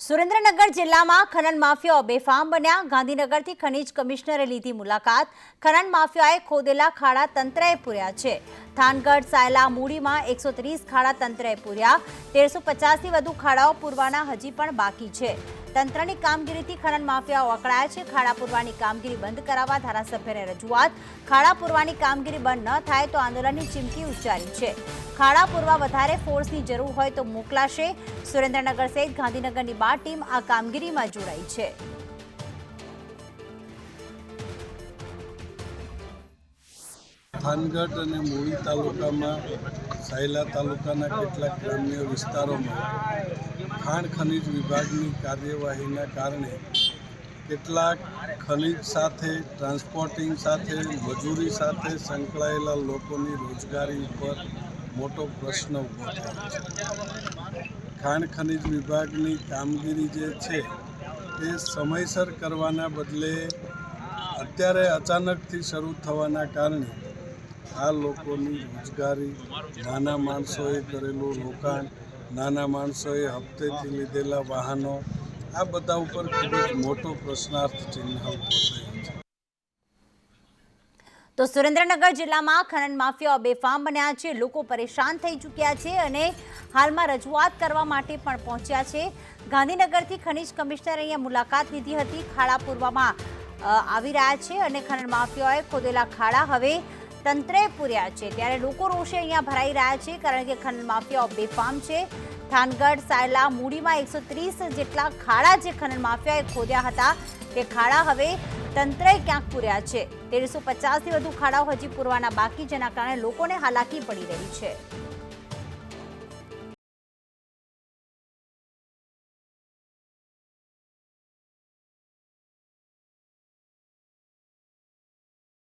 સુરેન્દ્રનગર જિલ્લામાં ખનન માફિયાઓ બેફામ બન્યા. ગાંધીનગરથી ખનીજ કમિશનરે લીધી મુલાકાત. ખનન માફિયાએ ખોદેલા ખાડા તંત્રએ પૂર્યા છે. થાનગઢ, સાયલા, મૂડીમાં એકસો ત્રીસ ખાડા તંત્રએ પૂર્યા. તેરસો પચાસથી વધુ ખાડાઓ પૂરવાના હજી પણ બાકી છે. તંત્રની કામગીરીથી ખનન માફિયાઓ અકળાયા છે. ખાડા પૂરવાની કામગીરી બંધ કરાવવા ધારાસભ્યને રજૂઆત. ખાડા પૂરવાની કામગીરી બંધ ન થાય તો આંદોલનની ચીમકી ઉચ્ચારી છે. ખાડા પૂરવા વધારે ફોર્સની જરૂર હોય તો મોકલાશે. સુરેન્દ્રનગર સહિત ગાંધીનગરની બાર ટીમ આ કામગીરીમાં જોડાઈ છે. થાનગઢ અને મૂળી તાલુકામાં સાયલા તાલુકાના કેટલાક ગ્રામ્ય વિસ્તારોમાં ખાણ ખનિજ વિભાગની કાર્યવાહીના કારણે કેટલાક ખનિજ સાથે, ટ્રાન્સપોર્ટિંગ સાથે, મજૂરી સાથે સંકળાયેલા લોકોની રોજગારી ઉપર મોટો પ્રશ્ન ઊભો થયો છે. ખાણ ખનિજ વિભાગની કામગીરી જે છે, એ સમયસર કરવાના બદલે અત્યારે અચાનકથી શરૂ થવાના કારણે આ લોકોની રોજગારી નાના માણસોએ કરેલું રોકાણ નાના માણસોએ હપ્તેથી લીધેલા વાહનો, આ બધા ઉપર ખૂબ જ મોટો પ્રશ્નાર્થ ચિહ્ન તો સુરેન્દ્રનગર જિલ્લામાં ખનન માફિયાઓ બેફામ બન્યા છે. લોકો પરેશાન થઈ ચૂક્યા છે અને હાલમાં રજૂઆત કરવા માટે પણ પહોંચ્યા છે. ગાંધીનગરથી ખનીજ કમિશનરે અહીંયા મુલાકાત લીધી હતી. ખાડા પૂરવામાં આવી રહ્યા છે અને ખનન માફિયાઓએ ખોદેલા ખાડા. હવે તંત્રે પૂર્યા છે. ત્યારે લોકો રોષે અહીંયા ભરાઈ રહ્યા છે કારણ કે ખનન માફિયાઓ બેફામ છે. થાનગઢ, સાયલા, મૂડીમાં એકસો ત્રીસ જેટલા ખાડા જે ખનન માફિયાએ ખોદ્યા હતા તે ખાડા હવે તંત્રએ ક્યાંક પૂર્યા છે. તેરસો પચાસથી વધુ ખાડાઓ હજી પૂરવાના બાકી, જેના કારણે લોકોને હાલાકી પડી રહી છે.